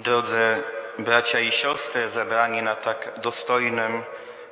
Drodzy bracia i siostry zebrani na tak dostojnym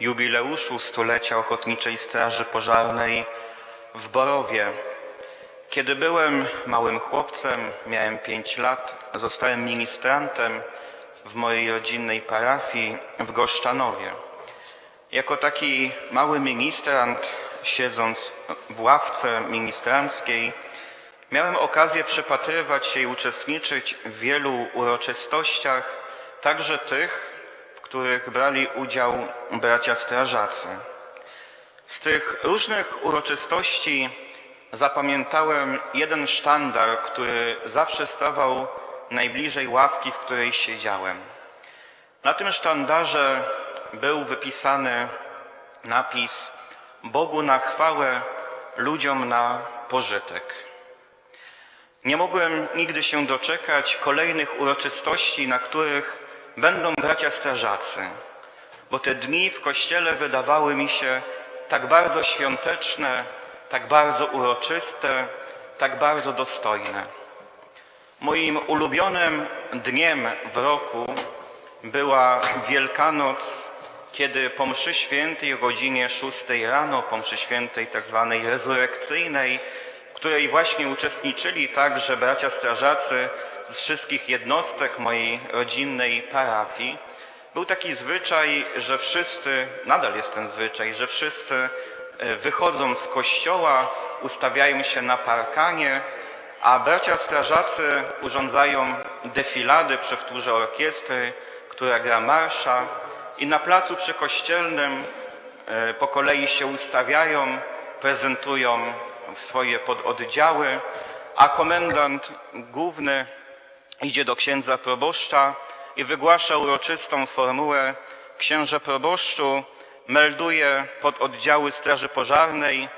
jubileuszu stulecia Ochotniczej Straży Pożarnej w Borowie. Kiedy byłem małym chłopcem, miałem pięć lat, zostałem ministrantem w mojej rodzinnej parafii w Goszczanowie. Jako taki mały ministrant, siedząc w ławce ministranckiej, miałem okazję przypatrywać się i uczestniczyć w wielu uroczystościach, także tych, w których brali udział bracia strażacy. Z tych różnych uroczystości zapamiętałem jeden sztandar, który zawsze stawał najbliżej ławki, w której siedziałem. Na tym sztandarze był wypisany napis Bogu na chwałę, ludziom na pożytek. Nie mogłem nigdy się doczekać kolejnych uroczystości, na których będą bracia strażacy, bo te dni w kościele wydawały mi się tak bardzo świąteczne, tak bardzo uroczyste, tak bardzo dostojne. Moim ulubionym dniem w roku była Wielkanoc, kiedy po mszy świętej o godzinie 6 rano, po mszy świętej tak zwanej rezurekcyjnej, której właśnie uczestniczyli także bracia strażacy z wszystkich jednostek mojej rodzinnej parafii, był taki zwyczaj, że wszyscy, nadal jest ten zwyczaj, że wszyscy e, wychodzą z kościoła, ustawiają się na parkanie, a bracia strażacy urządzają defilady przy wtórze orkiestry, która gra marsza i na placu przykościelnym e, po kolei się ustawiają, prezentują swoje pododdziały, a komendant główny idzie do księdza proboszcza i wygłasza uroczystą formułę księże proboszczu melduje pododdziały Straży Pożarnej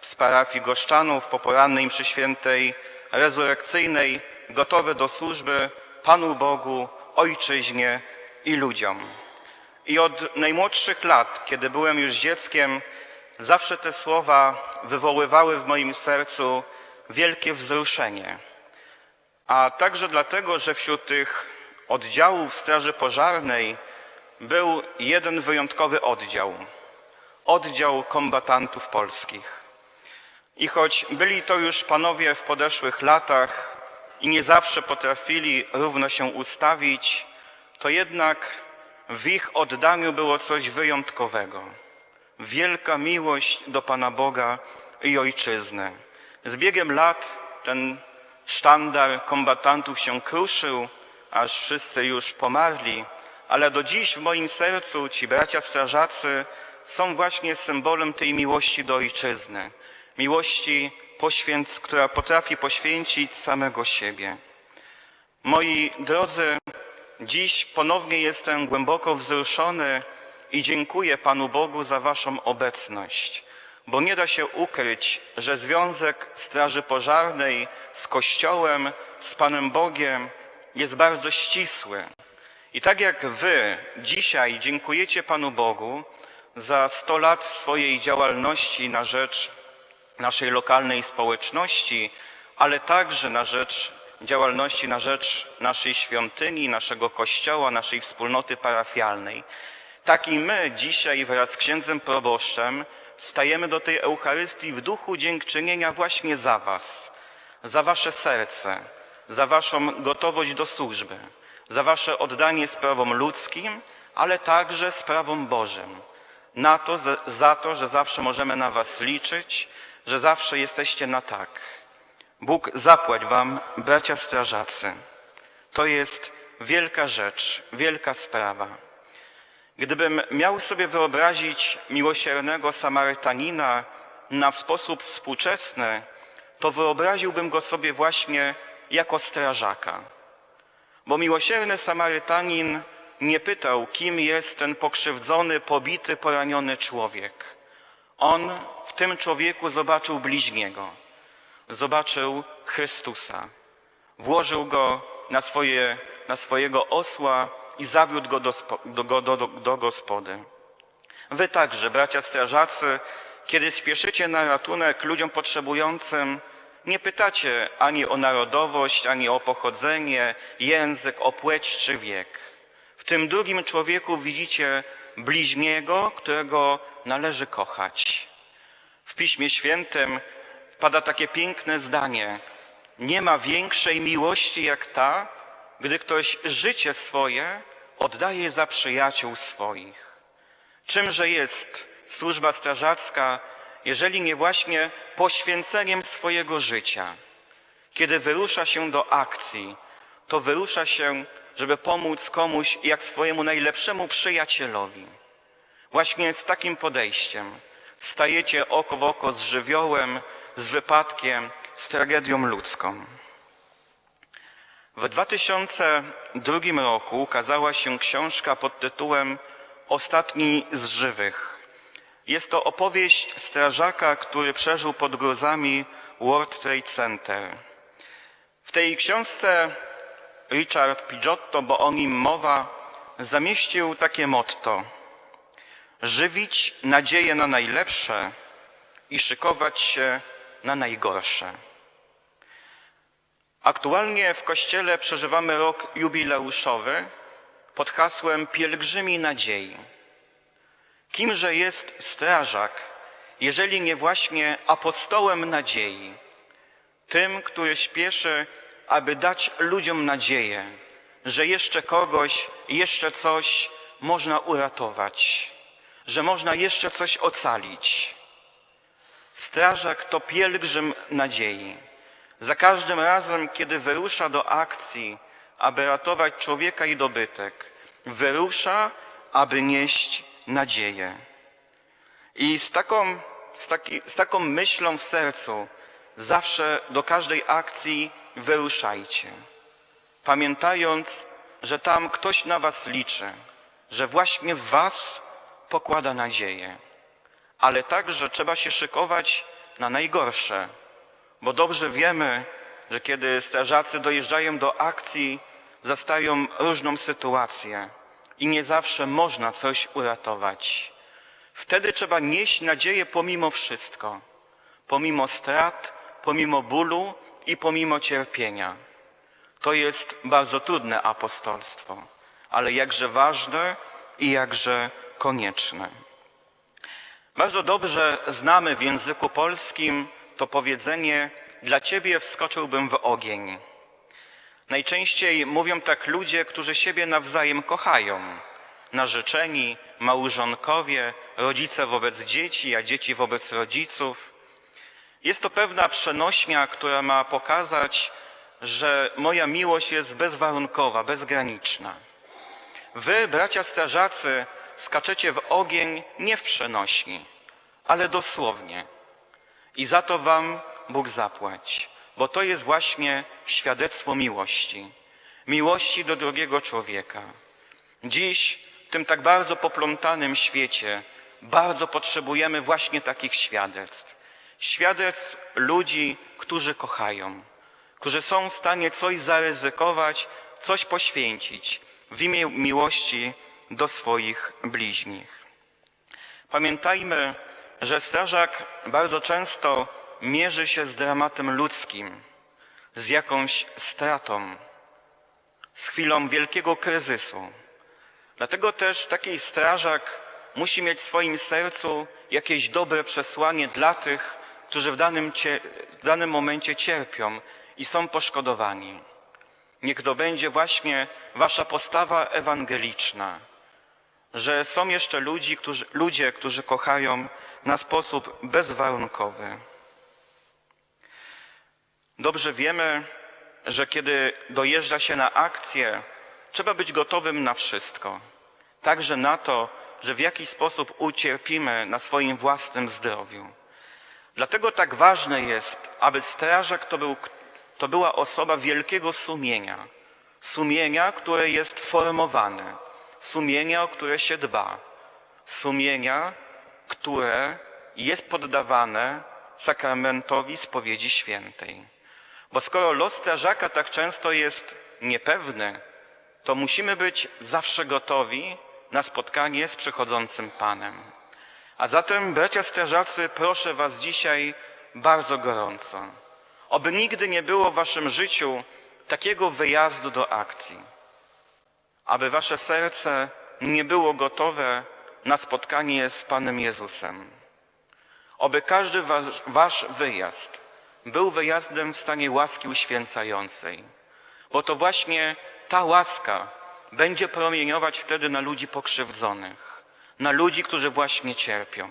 z parafii Goszczanów po porannej mszy świętej rezurekcyjnej gotowe do służby Panu Bogu, Ojczyźnie i ludziom. I od najmłodszych lat, kiedy byłem już dzieckiem, zawsze te słowa wywoływały w moim sercu wielkie wzruszenie. A także dlatego, że wśród tych oddziałów Straży Pożarnej był jeden wyjątkowy oddział oddział kombatantów polskich. I choć byli to już panowie w podeszłych latach i nie zawsze potrafili równo się ustawić, to jednak w ich oddaniu było coś wyjątkowego. Wielka miłość do Pana Boga i Ojczyzny. Z biegiem lat ten sztandar kombatantów się kruszył, aż wszyscy już pomarli, ale do dziś w moim sercu ci bracia strażacy są właśnie symbolem tej miłości do Ojczyzny. Miłości, poświęc, która potrafi poświęcić samego siebie. Moi drodzy, dziś ponownie jestem głęboko wzruszony i dziękuję Panu Bogu za Waszą obecność, bo nie da się ukryć, że związek Straży Pożarnej z Kościołem, z Panem Bogiem jest bardzo ścisły. I tak jak Wy dzisiaj dziękujecie Panu Bogu za 100 lat swojej działalności na rzecz naszej lokalnej społeczności, ale także na rzecz działalności na rzecz naszej świątyni, naszego kościoła, naszej wspólnoty parafialnej. Tak i my dzisiaj wraz z księdzem proboszczem stajemy do tej Eucharystii w duchu dziękczynienia właśnie za Was, za Wasze serce, za Waszą gotowość do służby, za Wasze oddanie sprawom ludzkim, ale także sprawom Bożym. Na to, za- to, że zawsze możemy na Was liczyć, że zawsze jesteście na tak. Bóg zapłać Wam, bracia strażacy. To jest wielka rzecz, wielka sprawa. Gdybym miał sobie wyobrazić miłosiernego Samarytanina na sposób współczesny, to wyobraziłbym go sobie właśnie jako strażaka. Bo miłosierny Samarytanin nie pytał, kim jest ten pokrzywdzony, pobity, poraniony człowiek. On w tym człowieku zobaczył bliźniego, zobaczył Chrystusa. Włożył go na, swoje, na swojego osła i zawiódł go do, do, do, do gospody. Wy także, bracia strażacy, kiedy spieszycie na ratunek ludziom potrzebującym, nie pytacie ani o narodowość, ani o pochodzenie, język, o płeć czy wiek. W tym drugim człowieku widzicie bliźniego, którego należy kochać. W Piśmie Świętym pada takie piękne zdanie: Nie ma większej miłości jak ta, gdy ktoś życie swoje oddaje za przyjaciół swoich. Czymże jest służba strażacka, jeżeli nie właśnie poświęceniem swojego życia? Kiedy wyrusza się do akcji, to wyrusza się, żeby pomóc komuś jak swojemu najlepszemu przyjacielowi. Właśnie z takim podejściem stajecie oko w oko z żywiołem, z wypadkiem, z tragedią ludzką. W 2002 roku ukazała się książka pod tytułem Ostatni z żywych. Jest to opowieść strażaka, który przeżył pod grozami World Trade Center. W tej książce Richard Pidgiotto, bo o nim mowa, zamieścił takie motto: żywić nadzieję na najlepsze i szykować się na najgorsze. Aktualnie w Kościele przeżywamy rok jubileuszowy pod hasłem Pielgrzymi Nadziei. Kimże jest strażak, jeżeli nie właśnie apostołem nadziei, tym, który śpieszy, aby dać ludziom nadzieję, że jeszcze kogoś, jeszcze coś można uratować, że można jeszcze coś ocalić. Strażak to pielgrzym nadziei. Za każdym razem, kiedy wyrusza do akcji, aby ratować człowieka i dobytek, wyrusza, aby nieść nadzieję. I z taką, z, taki, z taką myślą w sercu zawsze do każdej akcji wyruszajcie, pamiętając, że tam ktoś na Was liczy, że właśnie w Was pokłada nadzieję. Ale także trzeba się szykować na najgorsze, bo dobrze wiemy, że kiedy strażacy dojeżdżają do akcji, zastają różną sytuację i nie zawsze można coś uratować. Wtedy trzeba nieść nadzieję pomimo wszystko, pomimo strat, pomimo bólu i pomimo cierpienia. To jest bardzo trudne apostolstwo, ale jakże ważne i jakże konieczne. Bardzo dobrze znamy w języku polskim to powiedzenie dla Ciebie wskoczyłbym w ogień. Najczęściej mówią tak ludzie, którzy siebie nawzajem kochają. Narzeczeni, małżonkowie, rodzice wobec dzieci, a dzieci wobec rodziców. Jest to pewna przenośnia, która ma pokazać, że moja miłość jest bezwarunkowa, bezgraniczna. Wy, bracia strażacy, skaczecie w ogień nie w przenośni, ale dosłownie. I za to wam Bóg zapłać, bo to jest właśnie świadectwo miłości. Miłości do drugiego człowieka. Dziś, w tym tak bardzo poplątanym świecie, bardzo potrzebujemy właśnie takich świadectw. Świadectw ludzi, którzy kochają, którzy są w stanie coś zaryzykować, coś poświęcić w imię miłości do swoich bliźnich. Pamiętajmy, że strażak bardzo często mierzy się z dramatem ludzkim, z jakąś stratą, z chwilą wielkiego kryzysu. Dlatego też taki strażak musi mieć w swoim sercu jakieś dobre przesłanie dla tych, którzy w danym, w danym momencie cierpią i są poszkodowani. Niech to będzie właśnie wasza postawa ewangeliczna, że są jeszcze ludzi, którzy, ludzie, którzy kochają na sposób bezwarunkowy. Dobrze wiemy, że kiedy dojeżdża się na akcję, trzeba być gotowym na wszystko. Także na to, że w jakiś sposób ucierpimy na swoim własnym zdrowiu. Dlatego tak ważne jest, aby strażak to, był, to była osoba wielkiego sumienia. Sumienia, które jest formowane. Sumienia, o które się dba. Sumienia, które jest poddawane sakramentowi spowiedzi świętej. Bo skoro los strażaka tak często jest niepewny, to musimy być zawsze gotowi na spotkanie z przychodzącym Panem. A zatem, bracia strażacy, proszę Was dzisiaj bardzo gorąco Oby nigdy nie było w waszym życiu takiego wyjazdu do akcji. Aby wasze serce nie było gotowe na spotkanie z Panem Jezusem. Oby każdy wasz, wasz wyjazd był wyjazdem w stanie łaski uświęcającej, bo to właśnie ta łaska będzie promieniować wtedy na ludzi pokrzywdzonych, na ludzi, którzy właśnie cierpią.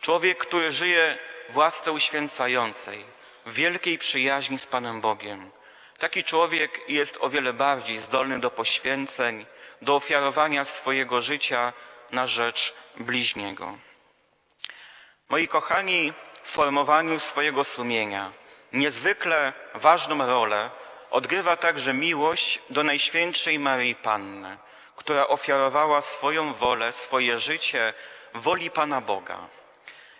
Człowiek, który żyje w łasce uświęcającej, w wielkiej przyjaźni z Panem Bogiem, taki człowiek jest o wiele bardziej zdolny do poświęceń, do ofiarowania swojego życia na rzecz bliźniego. Moi kochani, w formowaniu swojego sumienia niezwykle ważną rolę odgrywa także miłość do Najświętszej Maryi Panny, która ofiarowała swoją wolę, swoje życie woli Pana Boga.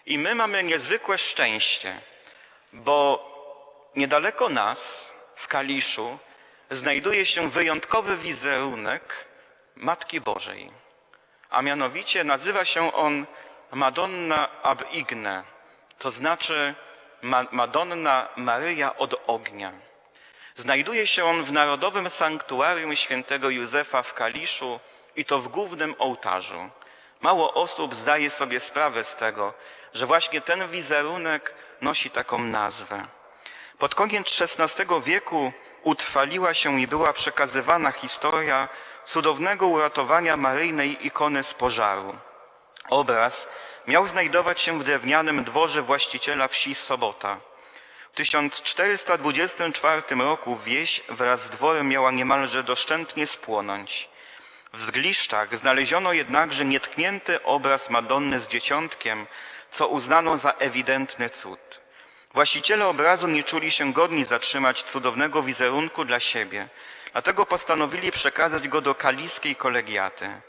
I my mamy niezwykłe szczęście, bo niedaleko nas, w Kaliszu, znajduje się wyjątkowy wizerunek Matki Bożej. A mianowicie nazywa się on Madonna ab Igne, to znaczy Ma Madonna Maryja od ognia. Znajduje się on w Narodowym Sanktuarium Świętego Józefa w Kaliszu i to w głównym ołtarzu. Mało osób zdaje sobie sprawę z tego, że właśnie ten wizerunek nosi taką nazwę. Pod koniec XVI wieku utrwaliła się i była przekazywana historia cudownego uratowania maryjnej ikony z pożaru. Obraz miał znajdować się w drewnianym dworze właściciela wsi Sobota. W 1424 roku wieś wraz z dworem miała niemalże doszczętnie spłonąć. W zgliszczach znaleziono jednakże nietknięty obraz Madonny z dzieciątkiem, co uznano za ewidentny cud. Właściciele obrazu nie czuli się godni zatrzymać cudownego wizerunku dla siebie, dlatego postanowili przekazać go do kaliskiej kolegiaty.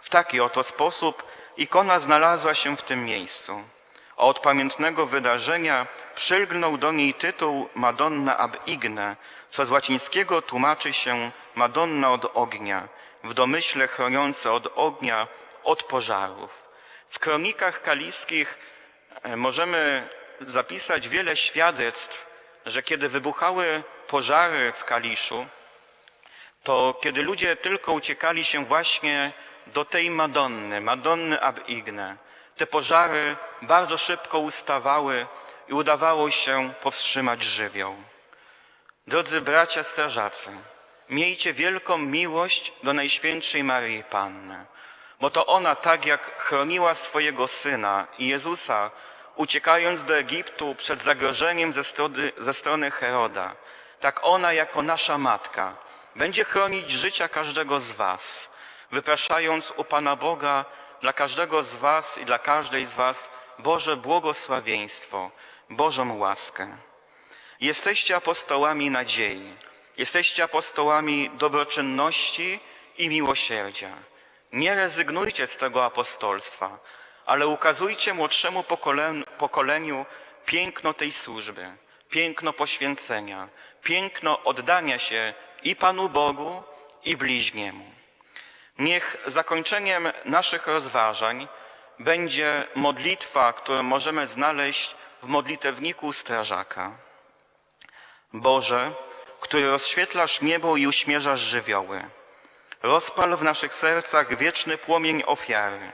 W taki oto sposób ikona znalazła się w tym miejscu. A od pamiętnego wydarzenia przylgnął do niej tytuł Madonna ab Igne, co z łacińskiego tłumaczy się Madonna od ognia, w domyśle chroniące od ognia, od pożarów. W kronikach kaliskich e, możemy zapisać wiele świadectw, że kiedy wybuchały pożary w Kaliszu, to kiedy ludzie tylko uciekali się właśnie do tej Madonny, Madonny ab Igne, te pożary bardzo szybko ustawały i udawało się powstrzymać żywioł. Drodzy bracia strażacy, miejcie wielką miłość do Najświętszej Maryi Panny, bo to ona tak jak chroniła swojego Syna i Jezusa, uciekając do Egiptu przed zagrożeniem ze strony, ze strony Heroda, tak ona jako nasza Matka będzie chronić życia każdego z was, wypraszając u Pana Boga dla każdego z was i dla każdej z was Boże błogosławieństwo, Bożą łaskę. Jesteście apostołami nadziei, jesteście apostołami dobroczynności i miłosierdzia. Nie rezygnujcie z tego apostolstwa, ale ukazujcie młodszemu pokoleniu piękno tej służby, piękno poświęcenia, piękno oddania się i Panu Bogu, i bliźniemu. Niech zakończeniem naszych rozważań będzie modlitwa, którą możemy znaleźć w modlitewniku strażaka. Boże, który rozświetlasz niebo i uśmierzasz żywioły, rozpal w naszych sercach wieczny płomień ofiary.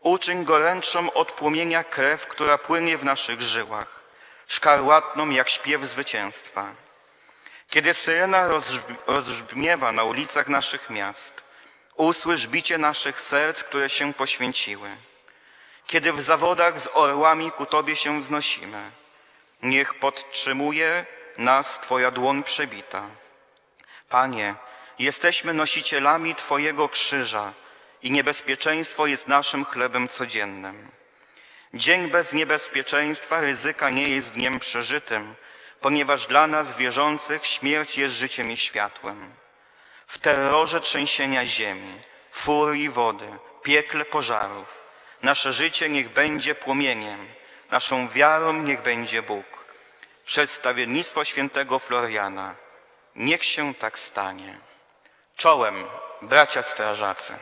Uczyń goręczą od płomienia krew, która płynie w naszych żyłach, szkarłatną jak śpiew zwycięstwa. Kiedy syrena rozbrzmiewa na ulicach naszych miast, usłysz bicie naszych serc, które się poświęciły. Kiedy w zawodach z orłami ku Tobie się wznosimy, niech podtrzymuje nas Twoja dłoń przebita. Panie, jesteśmy nosicielami Twojego krzyża i niebezpieczeństwo jest naszym chlebem codziennym. Dzień bez niebezpieczeństwa, ryzyka nie jest dniem przeżytym, ponieważ dla nas wierzących śmierć jest życiem i światłem. W terrorze trzęsienia ziemi, furii wody, piekle pożarów, nasze życie niech będzie płomieniem, naszą wiarą niech będzie Bóg. Przedstawiennictwo świętego Floriana, niech się tak stanie. Czołem, bracia strażacy.